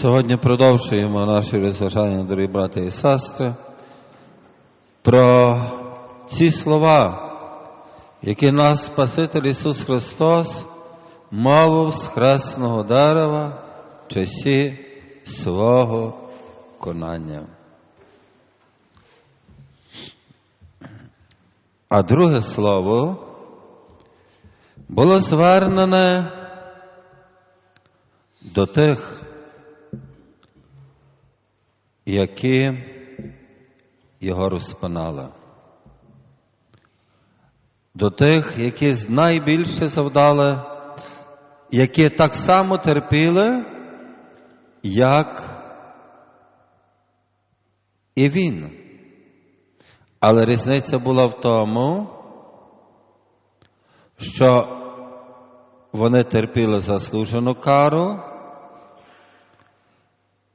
Сьогодні продовжуємо наші розважання, дорогі брати і сестри, про ці слова, які нас Спаситель Ісус Христос мовив з хресного дерева в часі свого конання. А друге слово було звернене до тих, які його розпинали. До тих, які найбільше завдали, які так само терпіли, як і він. Але різниця була в тому, що вони терпіли заслужену кару,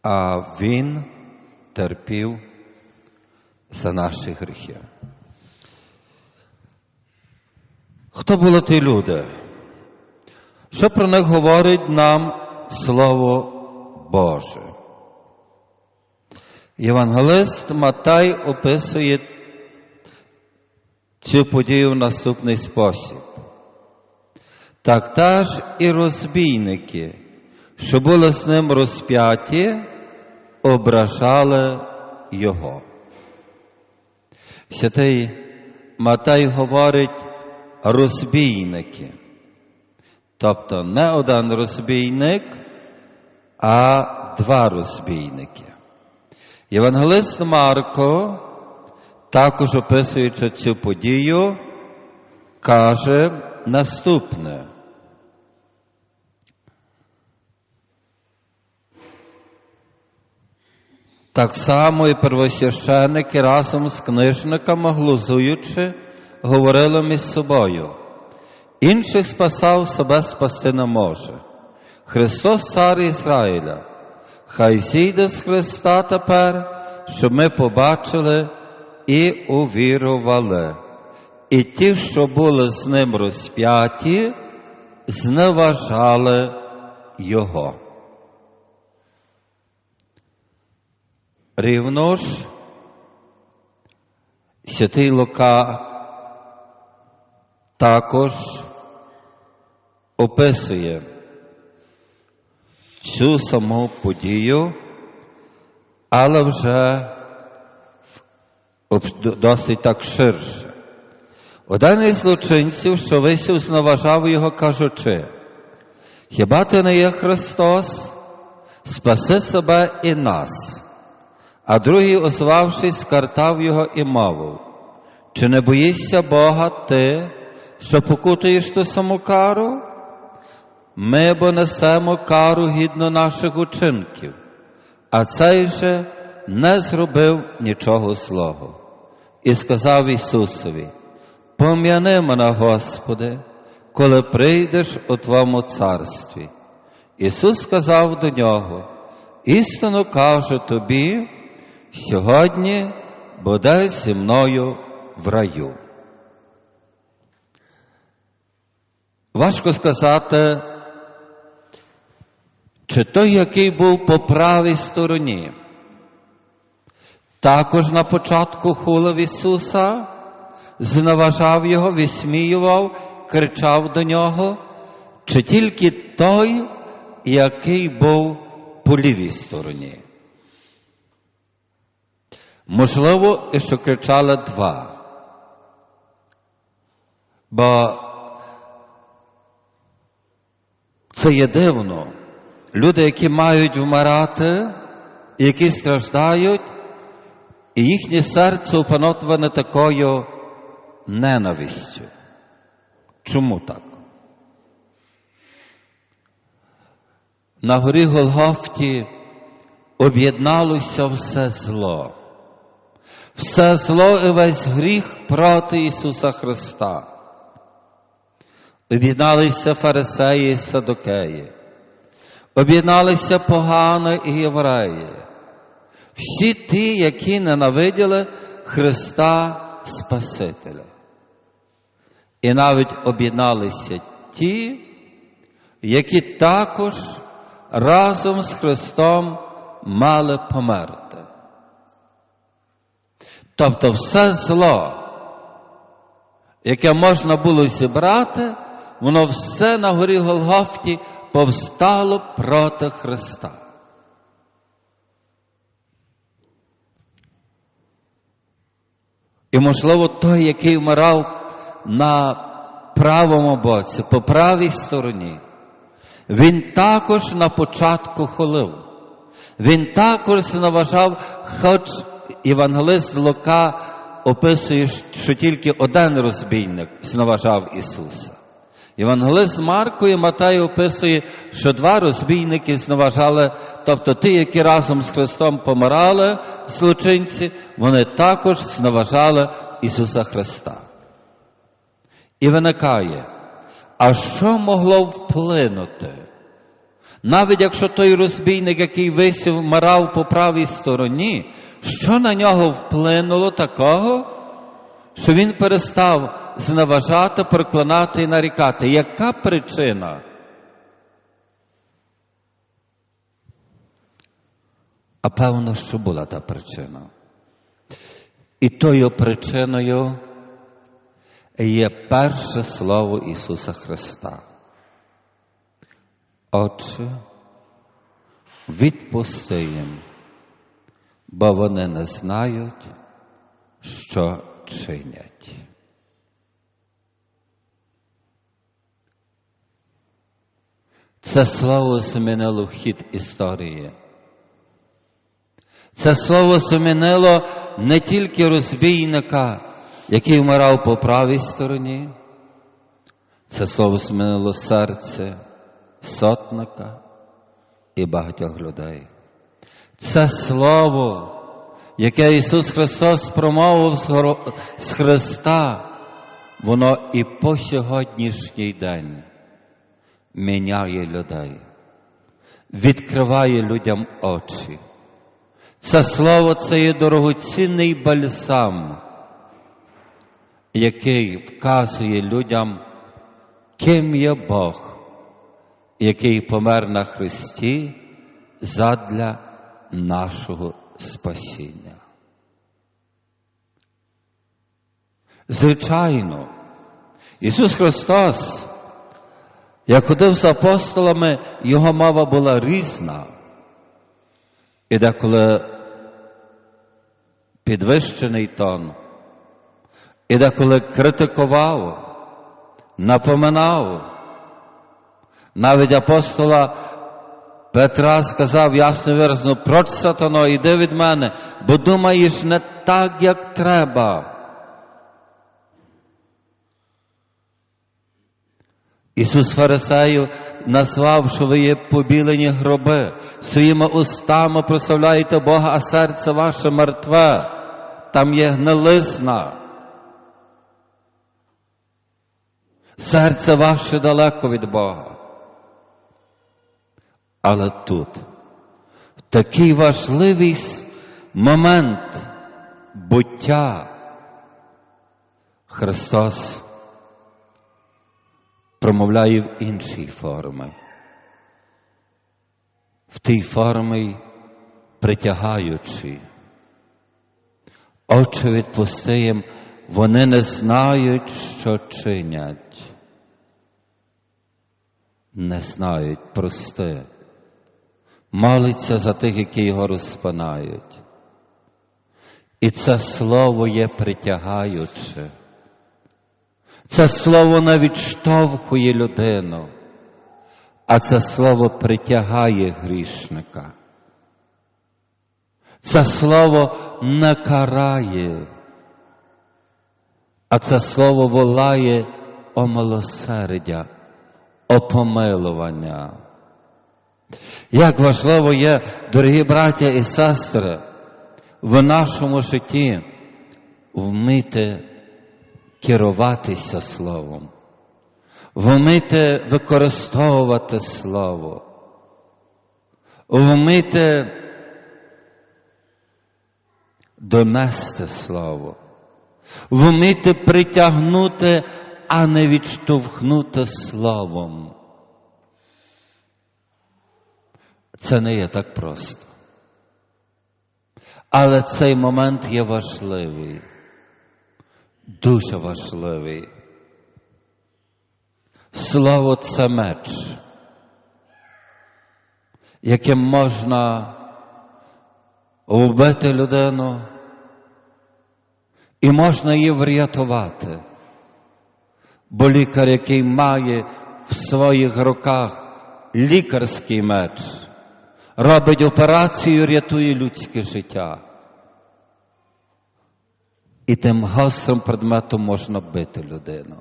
а він терпів за наші гріхи. Хто були ті люди? Що про них говорить нам Слово Боже? Євангелист Матай описує цю подію в наступний спосіб. Так теж і розбійники, що були з ним розп'яті, ображали його. Святий Матай говорить розбійники. Тобто не один розбійник, а два розбійники. Євангелист Марко, також описуючи цю подію, каже наступне. Так само і первосвященники разом з книжниками, глузуючи, говорили між собою. Інших спасав себе спасти не може. Христос, цар Ізраїля, хай зійде з Христа тепер, щоб ми побачили і увірували. І ті, що були з ним розп'яті, зневажали Його. Рівно ж, святий Лука також описує цю саму подію, але вже досить так ширше. Один із злочинців, що висів, зневажав його, кажучи, хіба ти не є Христос? Спаси себе і нас. А другий, озвавшись, скартав його і мовив, чи не боїшся Бога ти, що покутуєш ту саму кару? Ми бо несемо кару гідно наших учинків, а цей же не зробив нічого злого. І сказав Ісусові, пом'яни мене, Господи, коли прийдеш у Твоєму царстві. Ісус сказав до нього, істину кажу тобі, сьогодні буде зі мною в раю. Важко сказати, чи той, який був по правій стороні, також на початку хулив Ісуса, зневажав Його, висміював, кричав до нього, чи тільки той, який був по лівій стороні. Можливо, і що кричали два. Бо це є дивно. Люди, які мають вмирати, які страждають, і їхнє серце опанотване такою ненавистю. Чому так? На горі Голгофті об'єдналося все зло. Все зло і весь гріх проти Ісуса Христа. Об'єдналися фарисеї і садокеї, об'єдналися погани і євреї, всі ті, які ненавиділи Христа Спасителя. І навіть об'єдналися ті, які також разом з Христом мали померти. Тобто все зло, яке можна було зібрати, воно все на горі Голгофті повстало проти Христа. І, можливо, той, який вмирав на правому боці, по правій стороні, він також на початку холив. Він також зневажав, хоч Євангелист Лука описує, що тільки один розбійник зневажав Ісуса. Євангелист Марко і Матай описує, що два розбійники зневажали, тобто ті, які разом з Христом помирали, злочинці, вони також зневажали Ісуса Христа. І виникає, а що могло вплинути? Навіть якщо той розбійник, який висів, вмирав по правій стороні, що на нього вплинуло такого, що він перестав зневажати, проклинати і нарікати? Яка причина? А певно, що була та причина. І тою причиною є перше слово Ісуса Христа. Отче, відпусти їм, бо вони не знають, що чинять. Це слово змінило хід історії. Це слово змінило не тільки розбійника, який вмирав по правій стороні, це слово змінило серце сотника і багатьох людей. Це слово, яке Ісус Христос промовив з Христа, воно і по сьогоднішній день міняє людей, відкриває людям очі. Це слово це є дорогоцінний бальсам, який вказує людям, ким є Бог, який помер на Христі задля нашого спасіння. Звичайно, Ісус Христос, як ходив з апостолами, Його мова була різна. І деколи підвищений тон, і деколи критикував, напоминав. Навіть апостола Петра сказав ясно виразно, проч сатано, іди від мене, бо думаєш не так, як треба. Ісус Фарисею назвав, що ви є побілені гроби, своїми устами прославляєте Бога, а серце ваше мертве, там є гнилизна. Серце ваше далеко від Бога. Але тут, в такий важливий момент буття, Христос промовляє в іншій формі. В тій формі притягаючи. Очі відпусти вони не знають, що чинять. Не знають, прости. Молиться за тих, які його розпинають. І це слово є притягаюче. Це слово не відштовхує людину, а це слово притягає грішника. Це слово не карає, а це слово волає о милосердя, о помилування. Як важливо є, дорогі браття і сестри, в нашому житті вмити керуватися Словом, вмити використовувати Слово, вмити донести Слово, вміти притягнути, а не відштовхнути Словом. Це не є так просто. Але цей момент є важливий, дуже важливий. Слово це меч, яким можна вбити людину і можна її врятувати. Бо лікар, який має в своїх руках лікарський меч, робить операцію, рятує людське життя. І тим гострим предметом можна бити людину.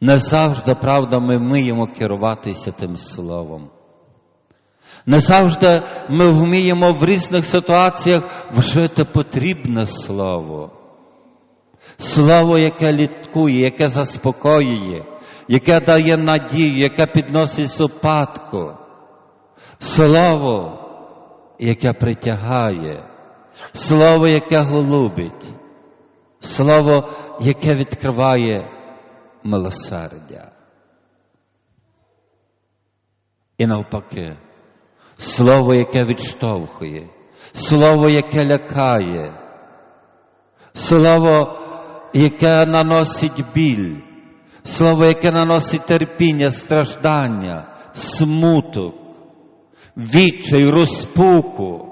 Не завжди, правда, ми вміємо керуватися тим словом. Не завжди ми вміємо в різних ситуаціях вжити потрібне слово. Слово, яке літкує, яке заспокоює, яке дає надію, яке підносить супадку. Слово, яке притягає, слово, яке голубить, слово, яке відкриває милосердя. І навпаки, слово, яке відштовхує, слово, яке лякає, слово, яке наносить біль, слово, яке наносить терпіння, страждання, смуток, відчай, розпуку.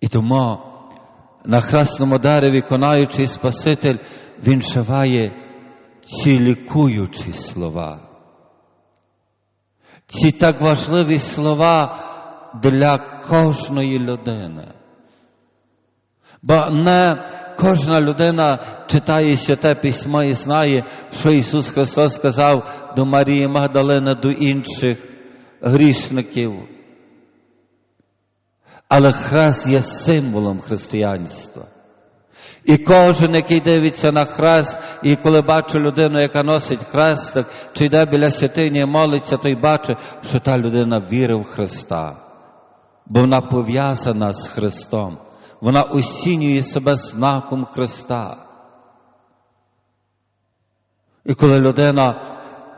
І тому на хресному дереві, конаючий Спаситель, він вшиває ці лікуючі слова. Ці так важливі слова для кожної людини. Бо не кожна людина читає святе письмо і знає, що Ісус Христос сказав до Марії Магдалини, до інших грішників. Але хрест є символом християнства. І кожен, який дивиться на хрест, і коли бачить людину, яка носить хрестик, чи йде біля святині і молиться, той бачить, що та людина вірить в Христа, бо вона пов'язана з Христом, вона осінює себе знаком Христа. І коли людина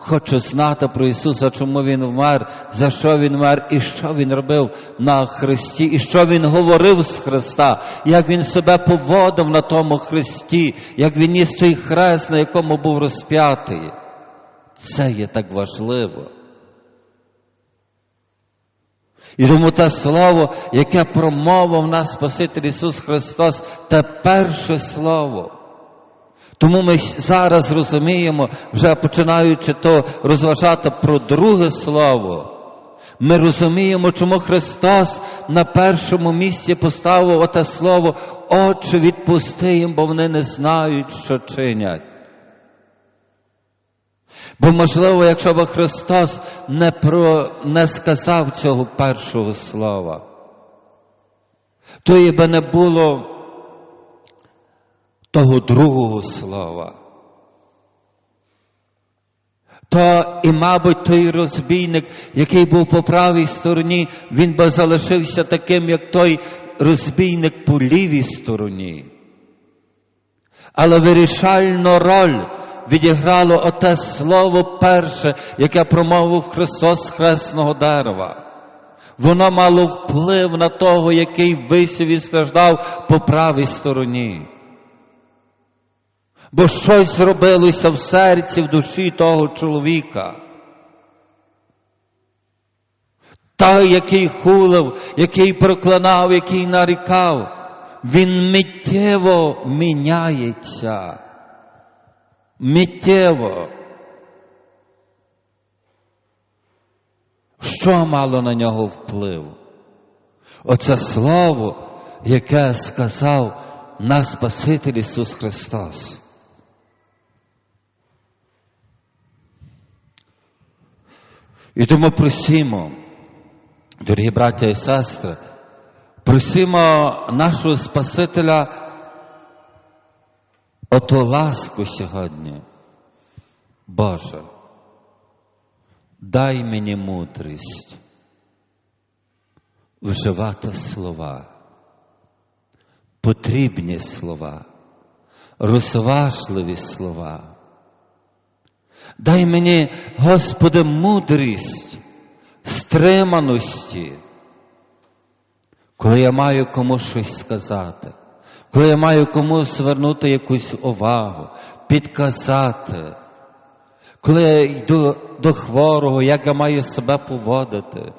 хоче знати про Ісуса, чому Він вмер, за що Він вмер, і що Він робив на Христі, і що Він говорив з Христа, як Він себе поводив на тому Христі, як Він ніс той хрест, на якому був розп'ятий. Це є так важливо. І тому те слово, яке промовив нас Спаситель Ісус Христос, те перше слово. Тому ми зараз розуміємо, вже починаючи то розважати про друге слово, ми розуміємо, чому Христос на першому місці поставив оте слово Отче, відпусти їм, бо вони не знають, що чинять. Бо, можливо, якщо б Христос не, про, не сказав цього першого слова, то і би не було того другого слова. То і, мабуть, той розбійник, який був по правій стороні, він би залишився таким, як той розбійник по лівій стороні. Але вирішальну роль відіграло оте слово перше, яке промовив Христос з хресного дерева. Воно мало вплив на того, який висів і страждав по правій стороні. Бо щось зробилося в серці, в душі того чоловіка. Той, який хулив, який проклинав, який нарікав, він миттєво міняється. Миттєво. Що мало на нього вплив? Оце слово, яке сказав наш Спаситель Ісус Христос. І тому просимо, дорогі браття і сестри, просимо нашого Спасителя ото ласку сьогодні. Боже, дай мені мудрість вживати слова, потрібні слова, розважливі слова, Дай мені, Господи, мудрість, стриманості, коли я маю комусь щось сказати, коли я маю комусь звернути якусь увагу, підказати, коли я йду до хворого, як я маю себе поводити.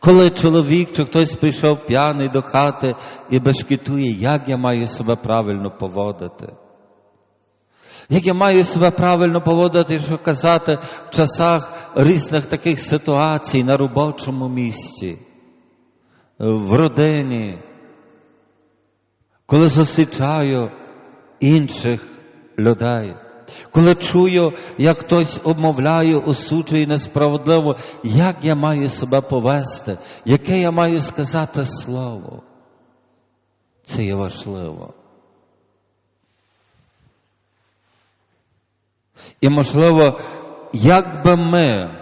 Коли чоловік чи хтось прийшов п'яний до хати і бешкетує, як я маю себе правильно поводити. Як я маю себе правильно поводити, що казати в часах різних таких ситуацій на робочому місці, в родині, коли зустрічаю інших людей, коли чую, як хтось обмовляє, осуджує несправедливо, як я маю себе повести, яке я маю сказати слово. Це є важливо. І, можливо, як би ми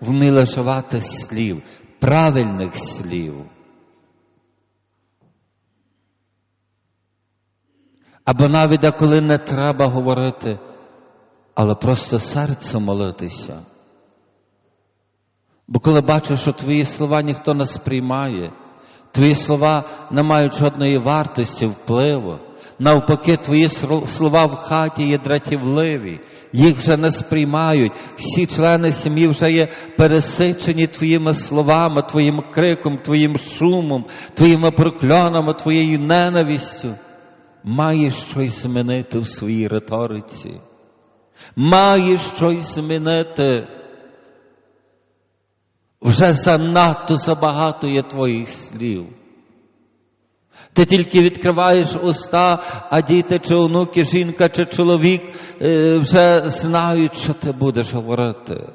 вміли вживати слів, правильних слів, або навіть коли не треба говорити, але просто серцем молитися. Бо коли бачиш, що твої слова ніхто не сприймає, твої слова не мають жодної вартості, впливу, навпаки, твої слова в хаті є дратівливі, їх вже не сприймають. Всі члени сім'ї вже є пересичені твоїми словами, твоїм криком, твоїм шумом, твоїми прокльонами, твоєю ненавистю. Маєш щось змінити в своїй риториці. Маєш щось змінити. Вже занадто забагато є твоїх слів. Ти тільки відкриваєш уста, а діти чи онуки, жінка чи чоловік е, вже знають, що ти будеш говорити.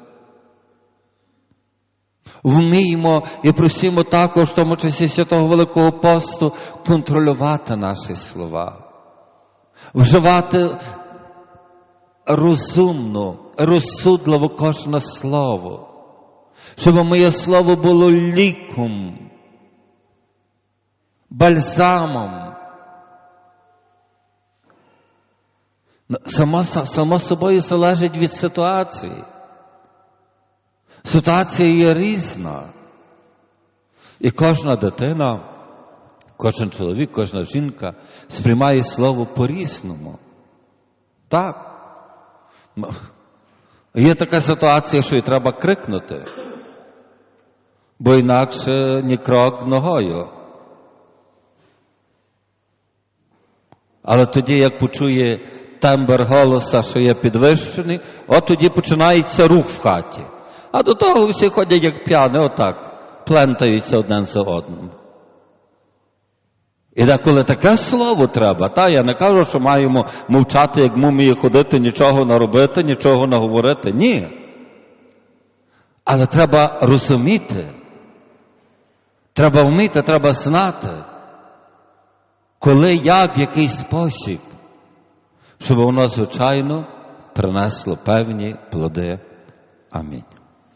Вміємо і просимо також, в тому часі Святого Великого посту, контролювати наші слова, вживати розумно, розсудливо кожне слово, щоб моє слово було ліком бальзамом. Само, само собою залежить від ситуації. Ситуація є різна. І кожна дитина, кожен чоловік, кожна жінка сприймає слово по-різному. Так. Є така ситуація, що і треба крикнути, бо інакше ні крок ногою. Але тоді, як почує тембр голоса, що є підвищений, от тоді починається рух в хаті. А до того всі ходять як п'яни, отак, плентаються один за одним. І деколи таке слово треба, та я не кажу, що маємо мовчати, як мумії ходити, нічого не робити, нічого не говорити. Ні. Але треба розуміти, треба вміти, треба знати коли, як, в який спосіб, щоб воно, звичайно, принесло певні плоди. Амінь.